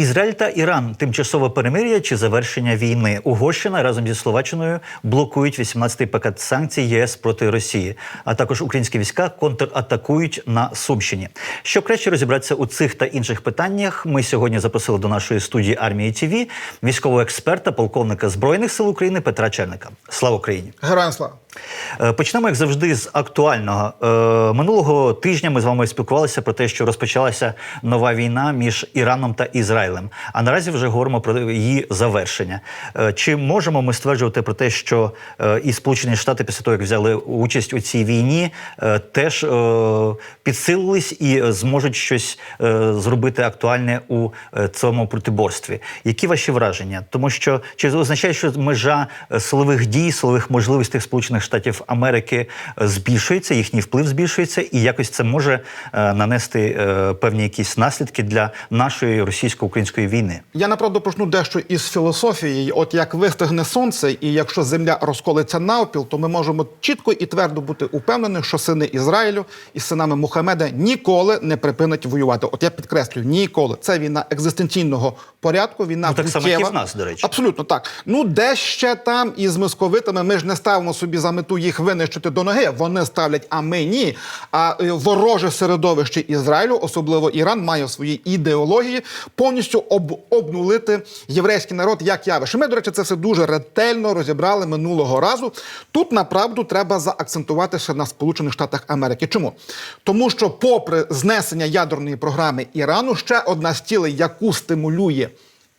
Ізраїль та Іран тимчасове перемир'я чи завершення війни. Угорщина разом зі Словаччиною блокують 18-й пакет санкцій ЄС проти Росії. А також українські війська контратакують на Сумщині. Щоб краще розібратися у цих та інших питаннях, ми сьогодні запросили до нашої студії армії ТІВІ військового експерта, полковника збройних сил України Петра Черника. Слава Україні! Героям слава! Е, Почнемо, як завжди, з актуального. Е, Минулого тижня ми з вами спілкувалися про те, що розпочалася нова війна між Іраном та Ізраїлем. А наразі вже говоримо про її завершення. Е, Чи можемо ми стверджувати про те, що і Сполучені Штати після того, як взяли участь у цій війні, теж підсилились і зможуть щось зробити актуальне у цьому протиборстві? Які ваші враження? Тому що чи означає, що межа силових дій, силових можливостей Сполучених Штатів Америки е, збільшується, їхній вплив збільшується, і якось це може е, нанести е, певні якісь наслідки для нашої російсько-української війни? Я направду почну дещо із філософії. От як вистигне сонце, і якщо земля розколиться навпіл, то ми можемо чітко і твердо бути упевнені, що сини Ізраїлю із синами Мухаммеда ніколи не припинять воювати. От я підкреслюю, ніколи. Це війна екзистенційного порядку. Війна Ну, так само, як і в нас, до речі. Абсолютно так. Ну де ще там із московитами ми ж не ставимо собі за мету їх винищити до ноги. Вони ставлять, а ми ні. А е, вороже середовище Ізраїлю, особливо Іран, має в своїй ідеології повністю об, обнулити єврейський народ як явище. Ми, до речі, це все дуже ретельно розібрали минулого разу. Тут направду треба заакцентуватися на Сполучених Штатах Америки. Чому? Тому що, попри знесення ядерної програми Ірану, ще одна з цілей, яку стимулює.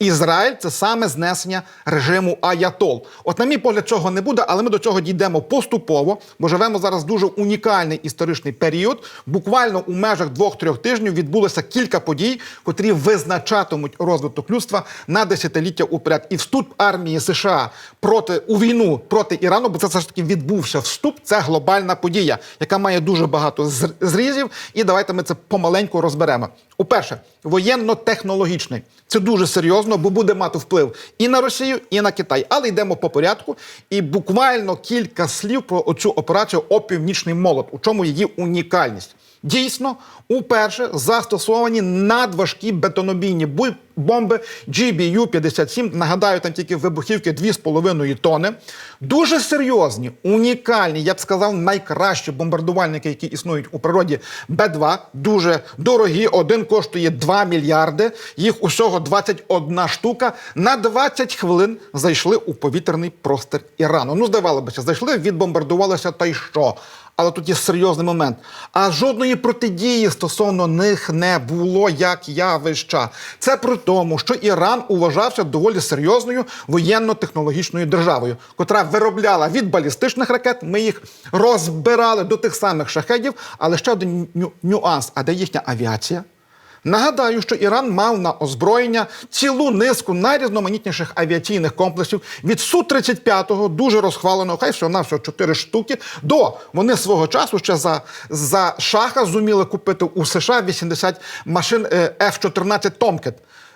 Ізраїль це саме знесення режиму Аятол. От, на мій погляд, цього не буде, але ми до цього дійдемо поступово, бо живемо зараз дуже унікальний історичний період. Буквально у межах двох-трьох тижнів відбулося кілька подій, котрі визначатимуть розвиток людства на десятиліття уперед. І вступ армії США проти у війну проти Ірану, бо це все ж таки відбувся вступ. Це глобальна подія, яка має дуже багато зрізів. І давайте ми це помаленьку розберемо. Уперше, воєнно-технологічний. Це дуже серйозно, бо буде мати вплив і на Росію, і на Китай. Але йдемо по порядку. І буквально кілька слів про цю операцію «Опівнічний молот», у чому її унікальність. Дійсно, уперше застосовані надважкі бетонобійні бомби GBU-57. Нагадаю, там тільки вибухівки 2,5 тони. Дуже серйозні, унікальні, я б сказав, найкращі бомбардувальники, які існують у природі. Б-2 дуже дорогі. Один коштує 2 мільярди. Їх усього 21 штука. На 20 хвилин зайшли у повітряний простір Ірану. Ну, здавалося б, зайшли, відбомбардувалися, та й що? Але тут є серйозний момент. А жодної протидії стосовно них не було як явища. Це при тому, що Іран уважався доволі серйозною воєнно-технологічною державою, котра виробляла від балістичних ракет. Ми їх розбирали до тих самих шахедів. Але ще один нюанс: а де їхня авіація? Нагадаю, що Іран мав на озброєння цілу низку найрізноманітніших авіаційних комплексів від Су-35, дуже розхваленого, хай всього на всього 4 штуки, до вони свого часу ще за, за шаха зуміли купити у США 80 машин е, F-14 Tomcat.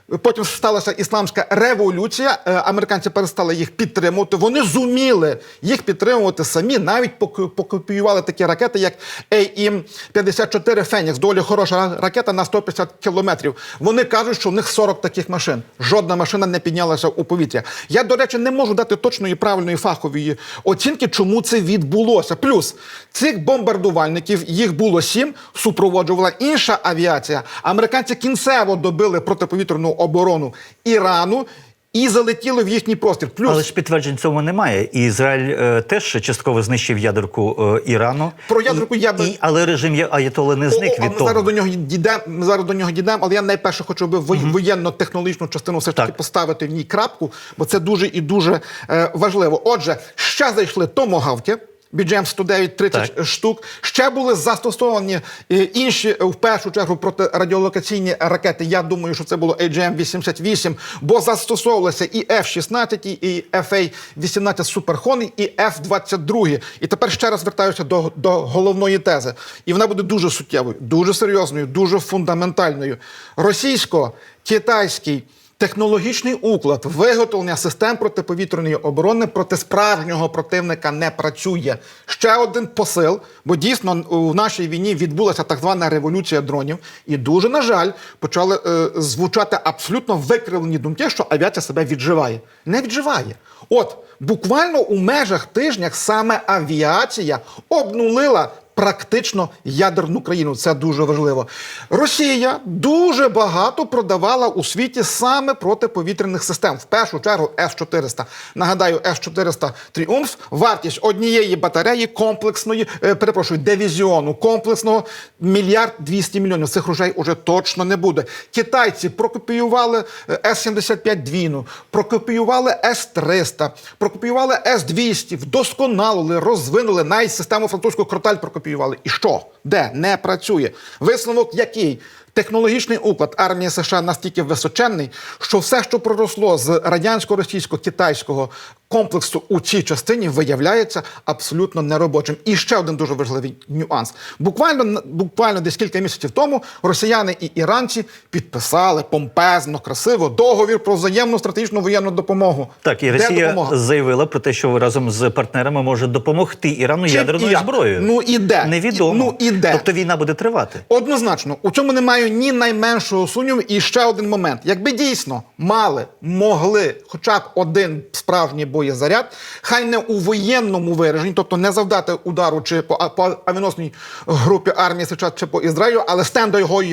Потім сталася ісламська революція. е, Американці перестали їх підтримувати. Вони зуміли їх підтримувати самі. Навіть покопіювали такі ракети, як AIM-54 Фенікс. Доволі хороша ракета на 150 кілометрів. Вони кажуть, що в них 40 таких машин. Жодна машина не піднялася у повітря. Я, до речі, не можу дати точної правильної фахової оцінки, чому це відбулося. Плюс цих бомбардувальників їх було сім. Супроводжувала інша авіація. Американці кінцево добили протиповітряну оборону Ірану. І залетіли в їхній простір. Плюс Але ж підтверджень цьому немає. І Ізраїль е, теж частково знищив ядерку е, Ірану. Про ядерку я би- і, але режим Аятоли не зник О, а від ми того. зараз до нього дійдемо. Ми зараз до нього дійдемо, але я найперше хочу би во- воєнно-технологічну частину все ж таки поставити в ній крапку, бо це дуже і дуже е, важливо. Отже, ще зайшли томогавки. BGM 109 30 Так. штук. Ще були застосовані е, інші е, в першу чергу протирадіолокаційні ракети. Я думаю, що це було AGM-88, бо застосовувалися і F-16, і FA-18 Superhon, і F-22. І тепер ще раз вертаюся до, до головної тези. І вона буде дуже суттєвою, дуже серйозною, дуже фундаментальною. Російсько-китайський Технологічний уклад виготовлення систем протиповітряної оборони проти справжнього противника не працює. Ще один посил, бо дійсно у нашій війні відбулася так звана революція дронів, і дуже на жаль почали е, звучати абсолютно викривлені думки, що авіація себе відживає. Не відживає. От буквально у межах тижня саме авіація обнулила практично ядерну країну. Це дуже важливо. Росія дуже багато продавала у світі саме протиповітряних систем. В першу чергу С-400. Нагадаю, С-400 Тріумф, вартість однієї батареї комплексної, е, перепрошую, дивізіону комплексного мільярд 200 мільйонів. Цих грошей уже точно не буде. Китайці прокопіювали е, С-75 Двіну, прокопіювали С-300, прокопіювали С-200, вдосконалили, розвинули, навіть систему французького кроталь прокопіювали. І що? Де? Не працює. Висновок який? Технологічний уклад армії США настільки височенний, що все, що проросло з радянсько-російсько-китайського комплексу у цій частині, виявляється абсолютно неробочим. І ще один дуже важливий нюанс. Буквально буквально десь кілька місяців тому росіяни і іранці підписали помпезно, красиво договір про взаємну стратегічну воєнну допомогу. Так, і Росія заявила про те, що разом з партнерами може допомогти Ірану Чим ядерною і зброєю. Ну і де? Невідомо. Ну і де? Тобто війна буде тривати. Однозначно, у цьому немає ні найменшого сумніву. І ще один момент: якби дійсно мали, могли хоча б один справжній боєзаряд, хай не у воєнному вираженні, тобто не завдати удару чи по, по авіаносній групі армії США чи по Ізраїлю, але стендо його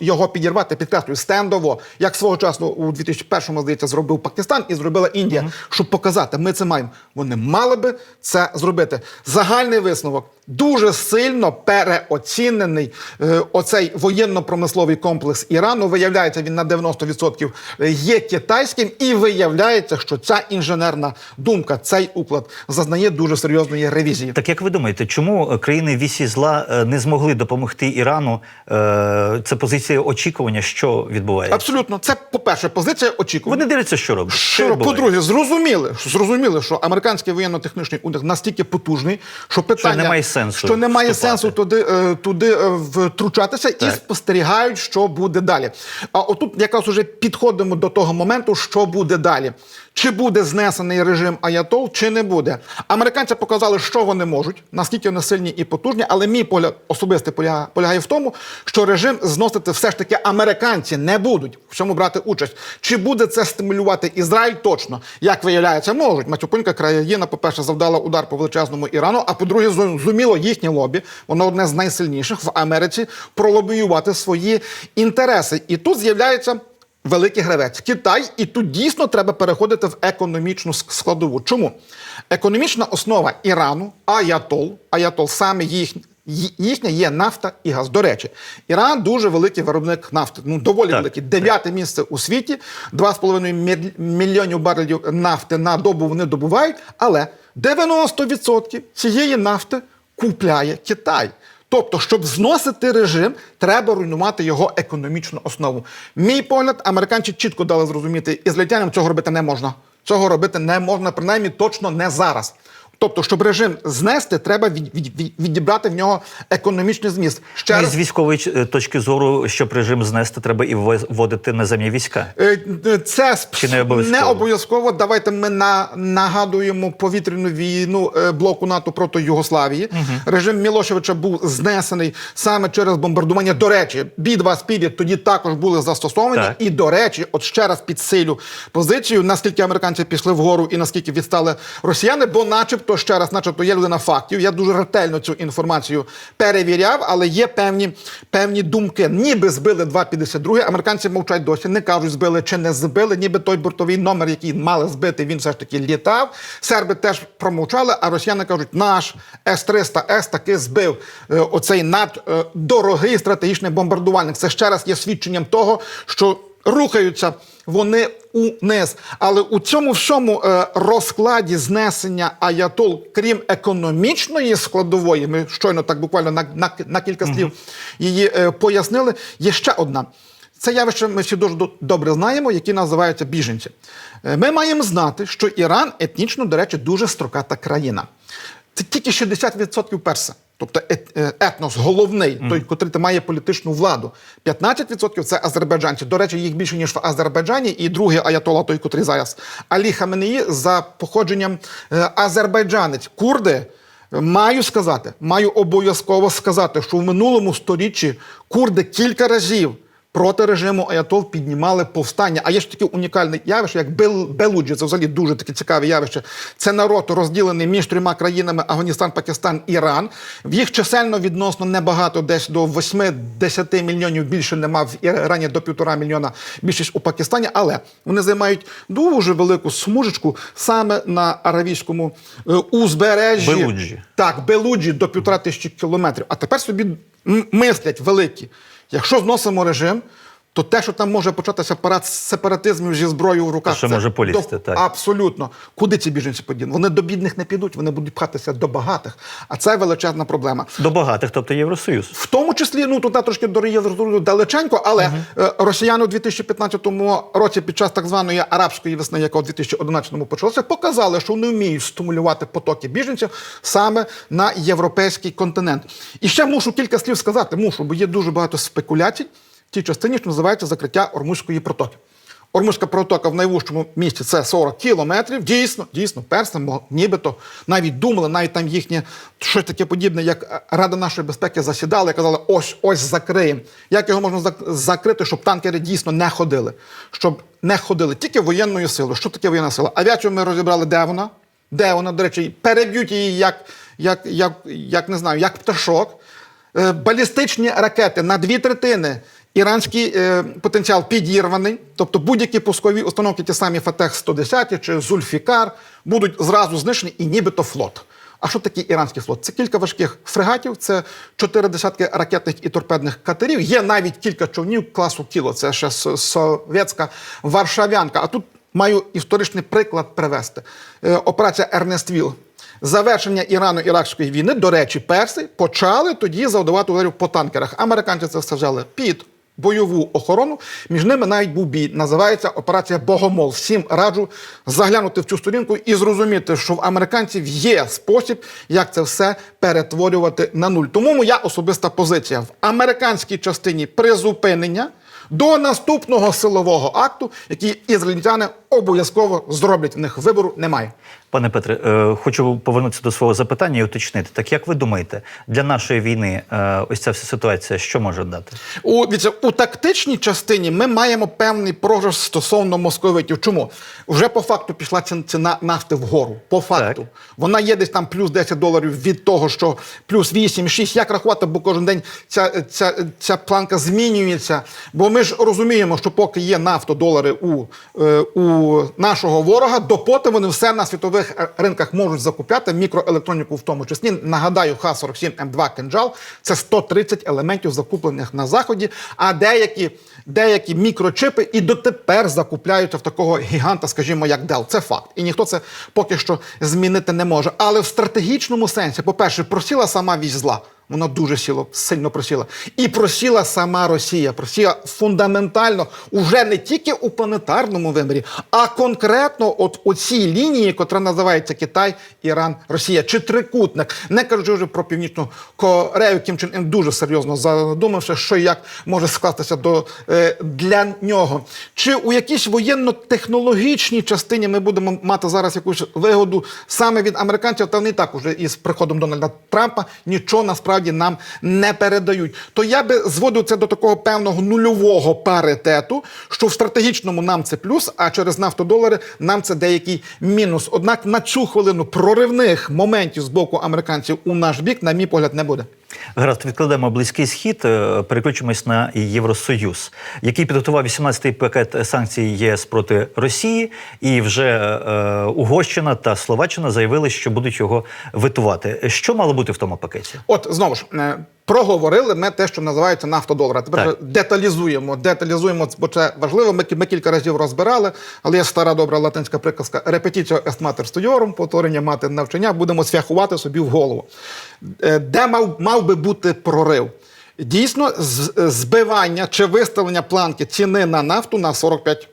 його підірвати, підкреслюю, стендово, як свого часу у 2001-му, здається, зробив Пакистан і зробила Індія, щоб показати, ми це маємо. Вони мали би це зробити. Загальний висновок. Дуже сильно переоцінений е, оцей воєнно-промисловий комплекс Ірану. Виявляється, він на 90% є китайським, і виявляється, що ця інженерна думка, цей уклад зазнає дуже серйозної ревізії. Так як ви думаєте, чому е, країни вісі зла е, не змогли допомогти Ірану? Е, Це позиція очікування, що відбувається? Абсолютно, це по-перше, позиція очікування. Вони дивляться, що роблять. Що, по-друге, зрозуміли, зрозуміли, що американський воєнно-технічний удар настільки потужний, що питання немає сенсу що немає вступати. сенсу туди, е, туди втручатися втручатися і спостерігають, що буде далі. А отут якраз уже підходимо до того моменту, що буде далі. Чи буде знесений режим Аятол, чи не буде. Американці показали, що вони можуть, наскільки вони сильні і потужні, але мій погляд особистий полягає, полягає в тому, що режим зносити все ж таки американці не будуть в цьому брати участь. Чи буде це стимулювати Ізраїль? Точно, як виявляється, можуть. Матюпинка країна, по-перше, завдала удар по величезному Ірану, а по-друге, зу- зуміло їхнє лобі, воно одне з найсильніших в Америці, пролобіювати свої інтереси. І тут з'являється. Великий гравець Китай, і тут дійсно треба переходити в економічну складову. Чому? Економічна основа Ірану, Аятол, Аятол саме їх, їхня є нафта і газ. До речі, Іран дуже великий виробник нафти. Ну доволі Так. великий. Дев'яте місце у світі, 2,5 мільйонів барелів нафти на добу вони добувають, але 90% цієї нафти купляє Китай. Тобто, щоб зносити режим, треба руйнувати його економічну основу. Мій погляд, американці чітко дали зрозуміти, і ізраїльтянам цього робити не можна. Цього робити не можна, принаймні точно не зараз. Тобто, щоб режим знести, треба від, від, від- відібрати в нього економічний зміст. Ще Ну, І раз, з військової е, точки зору, щоб режим знести, треба і вводити наземні війська. Е, е, Це Чи не обов'язково? не обов'язково. Давайте ми на, нагадуємо повітряну війну блоку НАТО проти Югославії. Режим Мілошевича був знесений саме через бомбардування. До речі, бі-2 співіт тоді також були застосовані. Так. І до речі, от ще раз підсилю позицію, наскільки американці пішли вгору і наскільки відстали росіяни, бо, начебто, ще раз, начебто, є людина фактів. Я дуже ретельно цю інформацію перевіряв, але є певні, певні думки. Ніби збили 2,52, Американці мовчать досі, не кажуть, збили чи не збили. Ніби той бортовий номер, який мали збити, він все ж таки літав. Серби теж промовчали, а росіяни кажуть, наш С-300С таки збив е, оцей наддорогий стратегічний бомбардувальник. Це ще раз є свідченням того, що рухаються вони униз. Але у цьому всьому е, розкладі знесення аятол, крім економічної складової, ми щойно так буквально на, на, на кілька слів її е, пояснили. Є ще одна. Це явище ми всі дуже добре знаємо, які називаються біженці. Е, Ми маємо знати, що Іран етнічно, до речі, дуже строката країна. Це тільки 60% перса. Тобто ет- е, етнос головний, той, котрий має політичну владу. 15% це азербайджанці. До речі, їх більше ніж в Азербайджані. І другий аятола, той, котрий зараз Алі Хаменеї, за походженням е, азербайджанець. Курди. е, Маю сказати, маю обов'язково сказати, що в минулому сторіччі курди кілька разів проти режиму Аятол піднімали повстання. А є ж таке унікальне явище, як Бел, Белуджі. Це взагалі дуже таке цікаве явище. Це народ розділений між трьома країнами Афганістан, Пакистан, Іран. В їх чисельно відносно небагато, десь до 8-10 мільйонів більше нема в Ірані до півтора мільйона більшість у Пакистані. Але вони займають дуже велику смужечку саме на аравійському е, узбережжі. Белуджі. Так, Белуджі до півтора тисячі кілометрів. А тепер собі мислять великі. Якщо зносимо режим, то те, що там може початися парад сепаратизмів зі зброєю в руках, Що це може полізти, до- так. Абсолютно. Куди ці біженці подінуть? Вони до бідних не підуть, вони будуть пхатися до багатих. А це величезна проблема. До багатих, тобто Євросоюз. В тому числі, ну тут трошки до Євросоюзу далеченько, але е, росіяни у 2015 році під час так званої арабської весни, яка у 2011 почалася, показали, що вони вміють стимулювати потоки біженців саме на європейський континент. І ще мушу кілька слів сказати, мушу, бо є дуже багато спекуляцій тій частині, що називається закриття Ормузької протоки. Ормузька протока в найвужчому місці це 40 кілометрів. Дійсно, дійсно, перси мо- нібито навіть думали, навіть там їхнє щось таке подібне, як е, Рада нашої безпеки засідала і казали, ось ось закриємо. Як його можна зак- закрити, щоб танкери дійсно не ходили? Щоб не ходили тільки воєнною силою. Що таке воєнна сила? Авіацію ми розібрали, де вона? Де вона, до речі, переб'ють її як, як, як, як не знаю, як пташок. Е, балістичні ракети на дві третини. Іранський е, потенціал підірваний, тобто будь-які пускові установки, ті самі Фатех 110 чи Зульфікар, будуть зразу знищені і нібито флот. А що таке іранський флот? Це кілька важких фрегатів, це чотири десятки ракетних і торпедних катерів. Є навіть кілька човнів класу кіло. Це ще совєтська варшавянка. А тут маю історичний приклад привести. Е, операція Ернест Віл. Завершення Ірано-Іракської війни, до речі, перси почали тоді завдавати ударів по танкерах. Американці це все взяли під бойову охорону. Між ними навіть був бій. Називається операція Богомол. Всім раджу заглянути в цю сторінку і зрозуміти, що в американців є спосіб, як це все перетворювати на нуль. Тому моя особиста позиція в американській частині призупинення до наступного силового акту, який ізраїльтяни обов'язково зроблять. В них вибору немає. Пане Петре, е, хочу повернутися до свого запитання і уточнити. Так як ви думаєте, для нашої війни е, ось ця вся ситуація що може дати? У, дивіться, у тактичній частині ми маємо певний програш стосовно московитів. Чому? Вже по факту пішла ці- ціна нафти вгору. По факту. Так. Вона є десь там плюс 10 доларів від того, що плюс 8, 6. Як рахувати, бо кожен день ця, ця, ця планка змінюється. Бо ми ж розуміємо, що поки є нафтодолари у, е, у нашого ворога, допоти вони все на світових е, ринках можуть закупляти, мікроелектроніку в тому числі. Нагадаю, Х-47М2 кинджал це 130 елементів, закуплених на заході. А деякі, деякі мікрочипи і дотепер закупляються в такого гіганта, скажімо, як Dell. Це факт. І ніхто це поки що змінити не може. Але в стратегічному сенсі, по-перше, просіла сама вісь зла. Вона дуже сіло, сильно просіла. І просіла сама Росія. Просіла фундаментально уже не тільки у планетарному вимірі, а конкретно от у цій лінії, котра називається Китай, Іран, Росія, чи трикутник. Не кажучи вже про північну Корею, Кім Чен Ін дуже серйозно задумався, що і як може скластися до е, для нього. Чи у якійсь воєнно-технологічній частині ми будемо мати зараз якусь вигоду саме від американців, та і так уже із приходом Дональда Трампа нічого насправді нам не передають. То я би зводив це до такого певного нульового паритету, що в стратегічному нам це плюс, а через нафтодолари нам це деякий мінус. Однак на цю хвилину проривних моментів з боку американців у наш бік, на мій погляд, не буде. Гаразд, відкладемо близький схід, е, переключимось на Євросоюз, який підготував 18-й пакет санкцій ЄС проти Росії, і вже е, Угорщина та Словаччина заявили, що будуть його витувати. Що мало бути в тому пакеті? От знову ж е, проговорили ми те, що називається нафтодолар. Тепер Так. деталізуємо, деталізуємо, бо це важливо. Ми, ми кілька разів розбирали, але є стара добра латинська приказка репетиція est mater studiorum, повторення мати навчання, будемо свяхувати собі в голову. Е, Де мав, мав би бути прорив? Дійсно, збивання чи виставлення планки ціни на нафту на 45 е,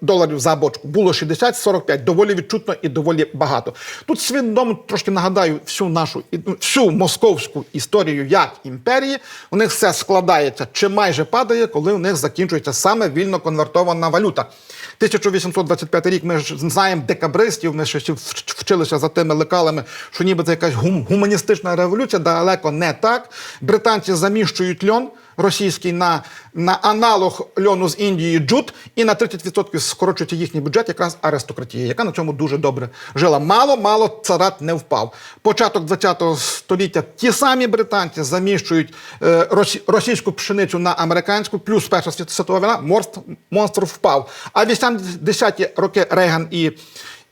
доларів за бочку. Було 60-45, доволі відчутно і доволі багато. Тут свідомо трошки нагадаю всю нашу ну, всю московську історію як імперії. У них все складається чи майже падає, коли у них закінчується саме вільно конвертована валюта. 1825 рік ми ж знаємо декабристів, ми ще вчилися за тими лекалами, що ніби це якась гум- гуманістична революція, далеко не так. Британці заміщують льон російський на, на аналог льону з Індії джут, і на 30% скорочують їхній бюджет, якраз аристократія, яка на цьому дуже добре жила. Мало, мало царат не впав. Початок 20 століття ті самі британці заміщують е, російську пшеницю на американську, плюс Перша світ- світова війна, монстр, монстр впав. А 80-ті роки Рейган і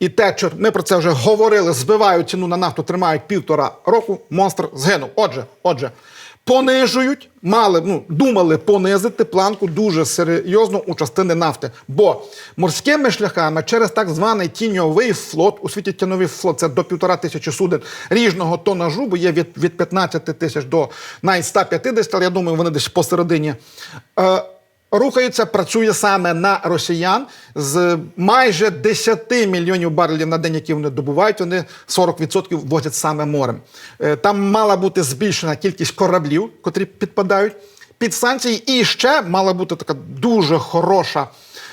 і Тетчер, ми про це вже говорили, збивають ціну на нафту, тримають півтора року, монстр згинув. Отже, отже, понижують, мали, ну, думали понизити планку дуже серйозно у частини нафти. Бо морськими шляхами через так званий тіньовий флот, у світі тіньовий флот це до півтора тисячі суден ріжного тонажу, бо є від, від 15 тисяч до навіть 150, але я думаю, вони десь посередині. Е, Рухається, працює саме на росіян з майже 10 мільйонів барелів на день, які вони добувають. Вони 40% возять саме морем. Е, Там мала бути збільшена кількість кораблів, котрі підпадають під санкції. І ще мала бути така дуже хороша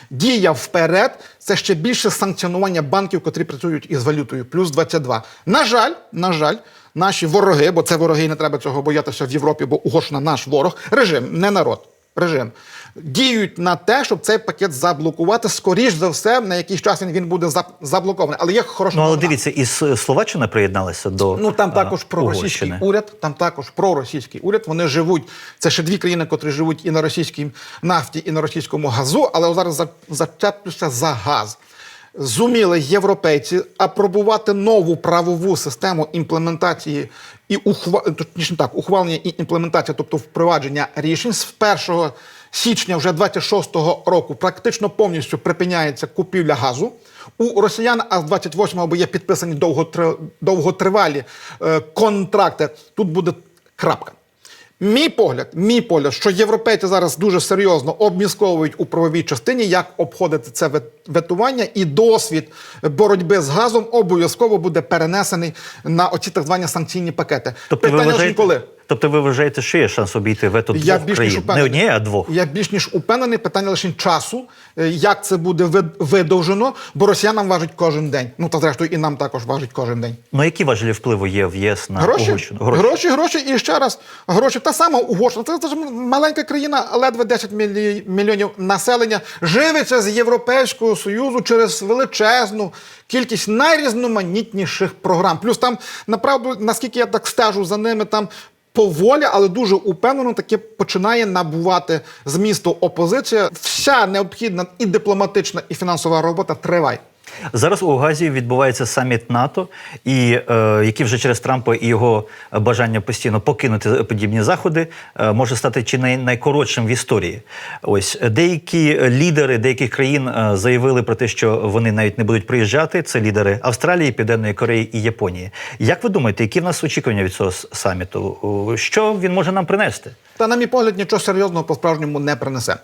дія вперед. Це ще більше санкціонування банків, котрі працюють із валютою, плюс 22. На жаль, на жаль. Наші вороги, бо це вороги, і не треба цього боятися в Європі, бо Угорщина наш ворог, режим, не народ режим діють на те, щоб цей пакет заблокувати. Скоріш за все, на якийсь час він, буде за- заблокований. Але є хороша Ну але новина. дивіться, із Словаччина приєдналася до Ну там також проросійський Угорщини. уряд. Там також проросійський уряд. Вони живуть. Це ще дві країни, котрі живуть і на російській нафті, і на російському газу. Але зараз за- зачеплюся за газ. Зуміли європейці апробувати нову правову систему імплементації і ухва... точніше так, ухвалення і імплементація, тобто впровадження рішень з 1 січня вже 26-го року практично повністю припиняється купівля газу. У росіян, а з 28-го бо є підписані довготривалі е, контракти. Тут буде крапка. Мій погляд, мій погляд, що європейці зараз дуже серйозно обмісковують у правовій частині, як обходити це ветування, і досвід боротьби з газом обов'язково буде перенесений на оці так звані санкційні пакети. Тобто Питання лише вважаєте, коли. Тобто ви вважаєте, що є шанс обійти вето Я двох більш ніж? Не однієї, а двох. Я більш ніж упевнений, питання лише часу, е, як це буде вид- видовжено, бо росіянам важить кожен день. Ну та зрештою і нам також важить кожен день. Ну які важелі впливу є в ЄС на Гроші, Угорщину? гроші, гроші, і ще раз гроші. Та сама Угорщина. Це, це ж маленька країна, ледве 10 мілі- мільйонів населення, живиться з Європейського Союзу через величезну кількість найрізноманітніших програм. Плюс там, направду, наскільки я так стежу за ними, там. Поволі, але дуже упевнено таки починає набувати змісту опозиція. Вся необхідна і дипломатична, і фінансова робота триває. Зараз у Газі відбувається саміт НАТО, і е, який вже через Трампа і його бажання постійно покинути подібні заходи е, може стати чи не найкоротшим в історії. Ось деякі лідери деяких країн е, заявили про те, що вони навіть не будуть приїжджати. Це лідери Австралії, Південної Кореї і Японії. Як ви думаєте, які в нас очікування від цього саміту? Що він може нам принести? Та, на мій погляд, нічого серйозного по-справжньому не принесе.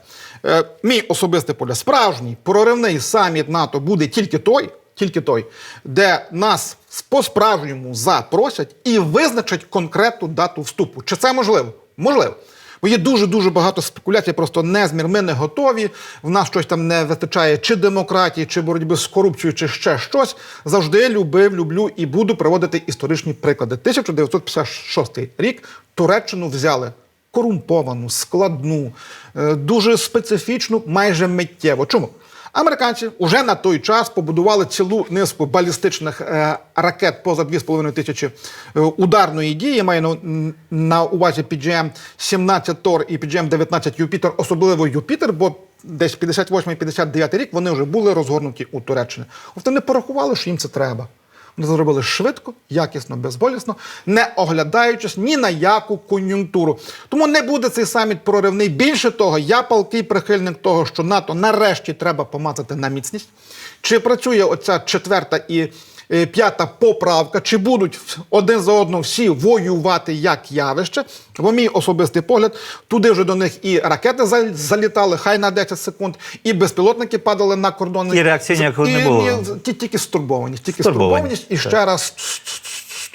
Е, мій особистий погляд, справжній проривний саміт НАТО буде тільки той, тільки той, де нас по-справжньому запросять і визначать конкретну дату вступу. Чи це можливо? Можливо. Бо є дуже дуже багато спекуляцій, просто незмір. Ми не готові. В нас щось там не вистачає чи демократії, чи боротьби з корупцією, чи ще щось. Завжди любив, люблю і буду приводити історичні приклади. 1956 рік Туреччину взяли корумповану, складну, е, дуже специфічну, майже миттєво. Чому? Американці вже на той час побудували цілу низку балістичних е, ракет поза 2,5 тисячі е, ударної дії. Маю на, увазі PGM-17 Тор і PGM-19 Юпітер, особливо Юпітер, бо десь 58-59 рік вони вже були розгорнуті у Туреччині. Вони порахували, що їм це треба. Зробили швидко, якісно, безболісно, не оглядаючись ні на яку кон'юнктуру. Тому не буде цей саміт проривний. Більше того, я палкий прихильник того, що НАТО нарешті треба помацати на міцність. Чи працює оця четверта і п'ята поправка, чи будуть один за одним всі воювати як явище. Бо мій особистий погляд, туди вже до них і ракети за- залітали, хай на 10 секунд, і безпілотники падали на кордони. І реакції ніякого не було. Тільки стурбованість, тільки стурбованість і ще раз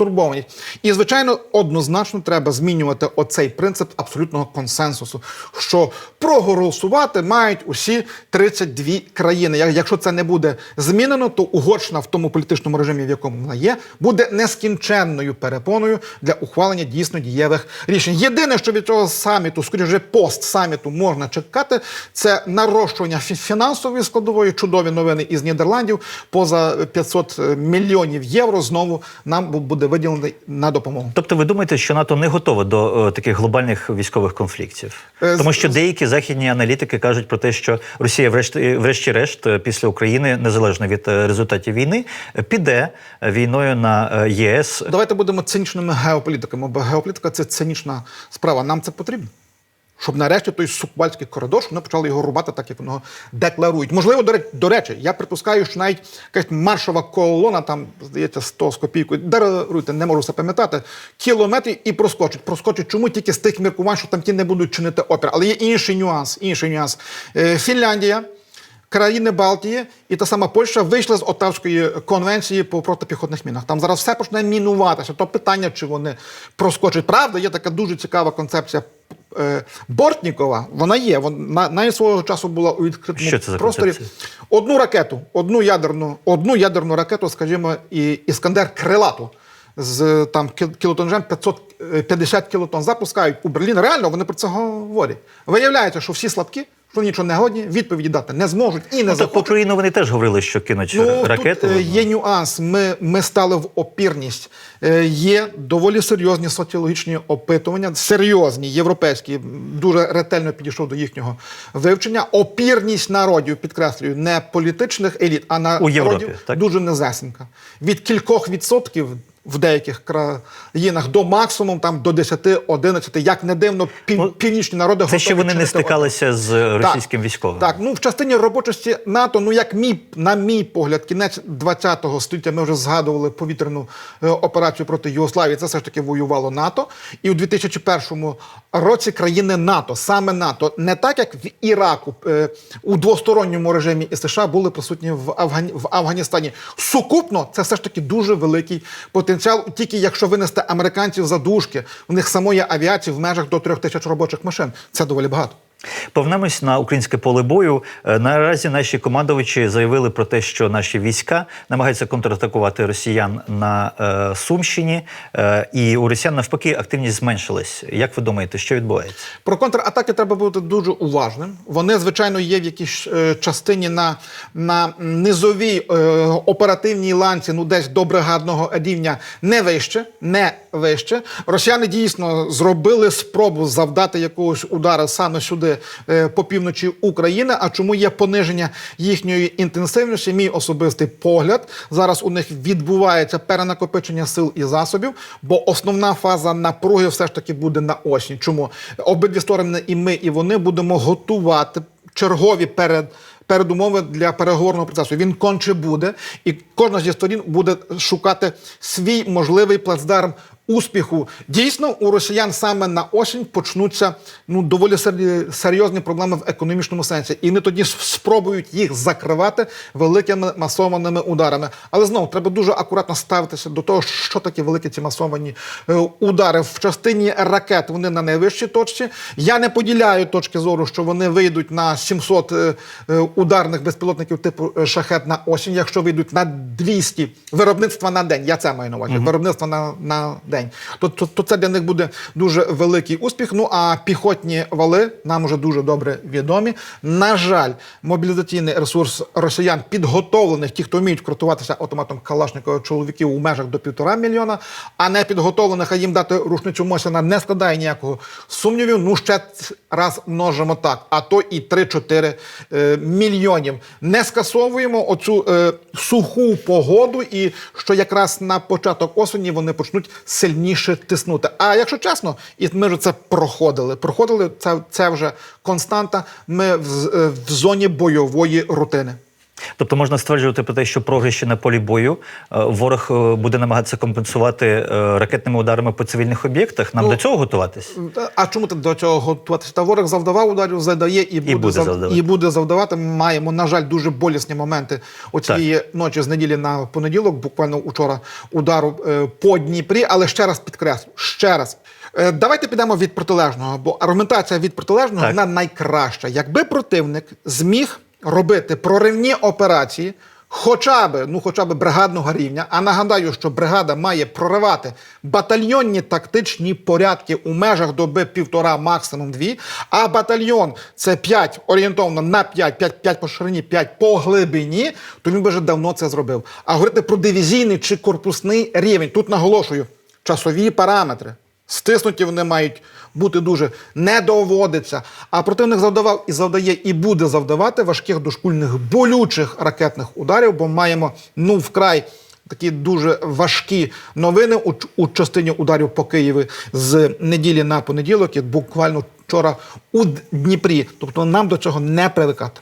стурбованість. І, звичайно, однозначно треба змінювати оцей принцип абсолютного консенсусу, що проголосувати мають усі 32 країни. Якщо це не буде змінено, то Угорщина в тому політичному режимі, в якому вона є, буде нескінченною перепоною для ухвалення дійсно дієвих рішень. Єдине, що від цього саміту, скоріше пост саміту можна чекати, це нарощування фінансової складової. Чудові новини із Нідерландів. Поза 500 мільйонів євро знову нам буде виділений на допомогу. Тобто, ви думаєте, що НАТО не готове до е, таких глобальних військових конфліктів? Е, Тому що деякі західні аналітики кажуть про те, що Росія, врешті, врешті-решт, е, після України, незалежно від е, результатів війни, е, піде е, війною на е, ЄС. Давайте будемо цинічними геополітиками, бо геополітика це цинічна справа. Нам це потрібно. Щоб нарешті той сукбальський коридор, щоб вони почали його рубати так, як вони його декларують. Можливо, до речі, до речі, я припускаю, що навіть якась маршова колона, там, здається, 100 з копійкою, даруйте, не можу все пам'ятати, кілометрів і проскочить. Проскочить чому тільки з тих міркувань, що там ті не будуть чинити опір. Але є інший нюанс. Інший нюанс. Е, Фінляндія. Країни Балтії і та сама Польща вийшли з Отавської конвенції по протипіхотних мінах. Там зараз все почне мінуватися. То питання, чи вони проскочать. Правда, є така дуже цікава концепція Бортнікова. Вона є. Вона на свого часу була у відкритому Що це за просторі. Одну ракету, одну ядерну, одну ядерну ракету, скажімо, і Іскандер крилату. З там кілотонжем 550 кілотон запускають у Берлін. Реально вони про це говорять. Виявляється, що всі слабкі, що нічого не годні, відповіді дати не зможуть і не Ну, захочуть. по Україну вони теж говорили, що кинуть Ну, ракети. Тут, е, є нюанс. Ми, ми стали в опірність. Е, Є доволі серйозні соціологічні опитування, серйозні, європейські, дуже ретельно підійшов до їхнього вивчення. Опірність народів, підкреслюю, не політичних еліт, а народів Європі, так? дуже незесенька. Від кількох відсотків в деяких країнах до максимум там до 10-11, як не дивно, пів, Ну, північні народи Це ще вони не стикалися з російським військовим. Так, ну в частині робочості НАТО, ну як мій, на мій погляд, кінець 20-го століття ми вже згадували повітряну е, операцію проти Югославії. Це все ж таки воювало НАТО. І у 2001 році країни НАТО, саме НАТО, не так як в Іраку е, у двосторонньому режимі і США були присутні в, Афгані, в Афганістані. Сукупно це все ж таки дуже великий потенціал. Тільки якщо винести американців за дужки, у них самої авіації в межах до трьох тисяч робочих машин. Це доволі багато. Повернемось на українське поле бою. Е, Наразі наші командувачі заявили про те, що наші війська намагаються контратакувати росіян на е, Сумщині, е, і у росіян навпаки активність зменшилась. Як ви думаєте, що відбувається? Про контратаки треба бути дуже уважним. Вони, звичайно, є в якійсь е, частині на, на низовій е, оперативній ланці, ну десь до бригадного рівня, не вище, не вище. Росіяни дійсно зробили спробу завдати якогось удару саме сюди, е, по півночі України. А чому є пониження їхньої інтенсивності? Мій особистий погляд. Зараз у них відбувається перенакопичення сил і засобів, бо основна фаза напруги все ж таки буде на осінь. Чому обидві сторони, і ми, і вони будемо готувати чергові перед. Передумови для переговорного процесу він конче буде, і кожна зі сторін буде шукати свій можливий плацдарм успіху. Дійсно, у росіян саме на осінь почнуться ну доволі серйозні проблеми в економічному сенсі, і вони тоді спробують їх закривати великими масованими ударами. Але знову треба дуже акуратно ставитися до того, що такі великі ці масовані е, удари в частині ракет. Вони на найвищій точці. Я не поділяю точки зору, що вони вийдуть на 700 е, е, ударних безпілотників типу шахет на осінь, якщо вийдуть на 200 виробництва на день. Я це маю на увазі. Виробництва на, на день. То, то, то це для них буде дуже великий успіх. Ну а піхотні вали нам вже дуже добре відомі. На жаль, мобілізаційний ресурс росіян підготовлених, ті, хто вміють крутуватися автоматом Калашникова чоловіків у межах до півтора мільйона, а не підготовлених, а їм дати рушницю Мосіна не складає ніякого сумнівів. Ну ще раз множимо так, а то і 3-4 е, мільйонів. Не скасовуємо оцю е, суху погоду, і що якраз на початок осені вони почнуть сильніше тиснути. А якщо чесно, і ми вже це проходили. Проходили це, це вже константа. Ми в, е, в зоні бойової рутини. Тобто можна стверджувати про те, що програші на полі бою е, ворог е, буде намагатися компенсувати е, ракетними ударами по цивільних об'єктах. Нам Ну, до цього готуватись? А чому ти до цього готуватися? Та ворог завдавав ударів, задає і буде, буде завдавати. і буде завдавати. Ми маємо, на жаль, дуже болісні моменти оцієї ночі з неділі на понеділок, буквально учора удару по Дніпрі. Але ще раз підкреслю, ще раз. Давайте підемо від протилежного, бо аргументація від протилежного Так. вона найкраща. Якби противник зміг робити проривні операції, хоча б, ну хоча б бригадного рівня. А нагадаю, що бригада має проривати батальйонні тактичні порядки у межах доби півтора, максимум дві. А батальйон це 5, орієнтовно на 5, 5, 5 по ширині, 5 по глибині, то він би вже давно це зробив. А говорити про дивізійний чи корпусний рівень, тут наголошую, часові параметри. Стиснуті вони мають бути дуже не доводиться. А противник завдавав і завдає, і буде завдавати важких дошкульних болючих ракетних ударів, бо маємо ну вкрай такі дуже важкі новини у, у частині ударів по Києві з неділі на понеділок, і буквально вчора у Дніпрі. Тобто нам до цього не привикати.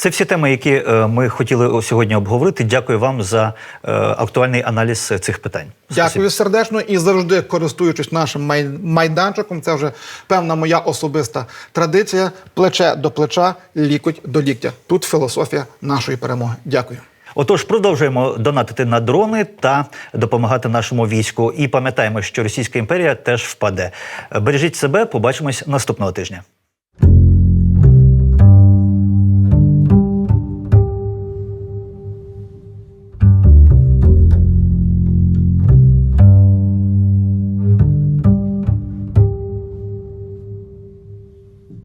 Це всі теми, які е, ми хотіли сьогодні обговорити. Дякую вам за е, актуальний аналіз е, цих питань. Дякую сердечно і завжди користуючись нашим майданчиком. Це вже певна моя особиста традиція. Плече до плеча, лікоть до ліктя. Тут філософія нашої перемоги. Дякую. Отож, продовжуємо донатити на дрони та допомагати нашому війську. І пам'ятаємо, що Російська імперія теж впаде. Бережіть себе, побачимось наступного тижня.